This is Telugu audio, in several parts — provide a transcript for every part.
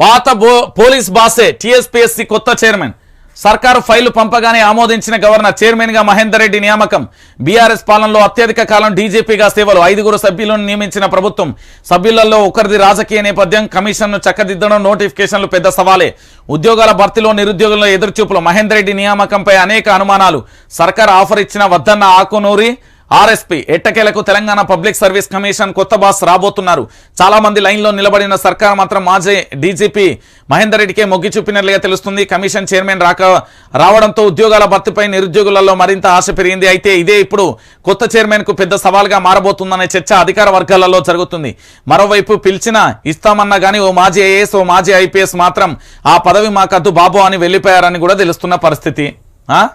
పాత బో- పోలీస్ బాసే టీఎస్పీఎస్సీ కొత్త చైర్మన్. సర్కారు ఫైలు పంపగానే ఆమోదించిన గవర్నర్ చైర్మన్గా మహేందర్ రెడ్డి నియామకం. బీఆర్ఎస్ పాలనలో అత్యధిక కాలం డీజీపీగా సేవలు ఐదుగురు సభ్యులను నియమించిన ప్రభుత్వం. సభ్యులలో ఒకరిది రాజకీయ నేపథ్యం కమిషన్ను చక్కదిద్దడం నోటిఫికేషన్లు పెద్ద సవాలే. ఉద్యోగాల భర్తీలో నిరుద్యోగుల ఎదురుచూపులు మహేందర్ రెడ్డి నియామకంపై అనేక అనుమానాలు. సర్కార్ ఆఫర్ ఇచ్చిన వద్దన్న ఆకునూరి ఆర్ఎస్పీ ఎట్టకేలకు తెలంగాణ పబ్లిక్ సర్వీస్ కమిషన్ కొత్త బాస్ రాబోతున్నారు. చాలా మంది లైన్లో నిలబడిన సర్కార్ మాత్రం మాజీ డీజీపీ మహేందర్ రెడ్డికే మొగ్గి చూపినట్లుగా తెలుస్తుంది. కమిషన్ చైర్మన్ రాక రావడంతో ఉద్యోగాల భర్తీపై నిరుద్యోగులలో మరింత ఆశ పెరిగింది. అయితే ఇదే ఇప్పుడు కొత్త చైర్మన్కు పెద్ద సవాల్గా మారబోతుందనే చర్చ అధికార వర్గాలలో జరుగుతుంది. మరోవైపు పిలిచిన ఇస్తామన్నా గానీ ఓ మాజీ ఐఏఎస్ ఓ మాజీ ఐపీఎస్ మాత్రం ఆ పదవి మాకద్దు బాబు అని వెళ్ళిపోయారని కూడా తెలుస్తున్న పరిస్థితి. ఆ?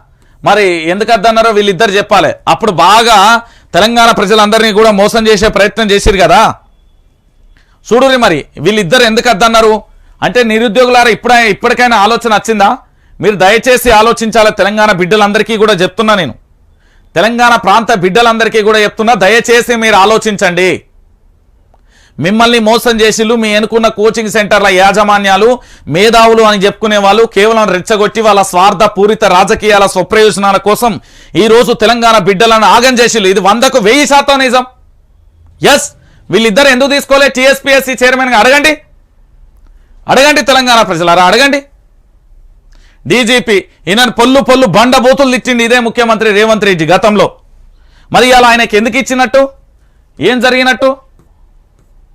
మరి ఎందుకు అద్దన్నారో వీళ్ళిద్దరు చెప్పాలి. అప్పుడు బాగా తెలంగాణ ప్రజలందరినీ కూడా మోసం చేసే ప్రయత్నం చేసిరు కదా. చూడురి మరి వీళ్ళిద్దరు ఎందుకు అద్దన్నారు? అంటే నిరుద్యోగులారా ఇప్పుడ ఇప్పటికైనా ఆలోచన వచ్చిందా? మీరు దయచేసి ఆలోచించాలి తెలంగాణ బిడ్డలందరికీ కూడా చెప్తున్నా నేను. తెలంగాణ ప్రాంత బిడ్డలందరికీ కూడా చెప్తున్నా దయచేసి మీరు ఆలోచించండి. మిమ్మల్ని మోసం చేసిళ్ళు మీ ఎన్నుకున్న కోచింగ్ సెంటర్ల యాజమాన్యాలు మేధావులు అని చెప్పుకునే వాళ్ళు కేవలం రెచ్చగొట్టి వాళ్ళ స్వార్థ పూరిత రాజకీయాల స్వప్రయోజనాల కోసం ఈరోజు తెలంగాణ బిడ్డలను ఆగం చేసిళ్ళు. ఇది వందకు వెయ్యి శాతం నిజం. ఎస్ వీళ్ళిద్దరు ఎందుకు తీసుకోలే? టీఎస్పీఎస్సీ చైర్మన్గా అడగండి. అడగండి తెలంగాణ ప్రజలారా అడగండి. డీజీపీ ఈయన పొల్లు పొల్లు బండ బూతులు ఇచ్చింది ఇదే ముఖ్యమంత్రి రేవంత్ రెడ్డి గతంలో. మరి అలా ఆయనకి ఎందుకు ఇచ్చినట్టు? ఏం జరిగినట్టు?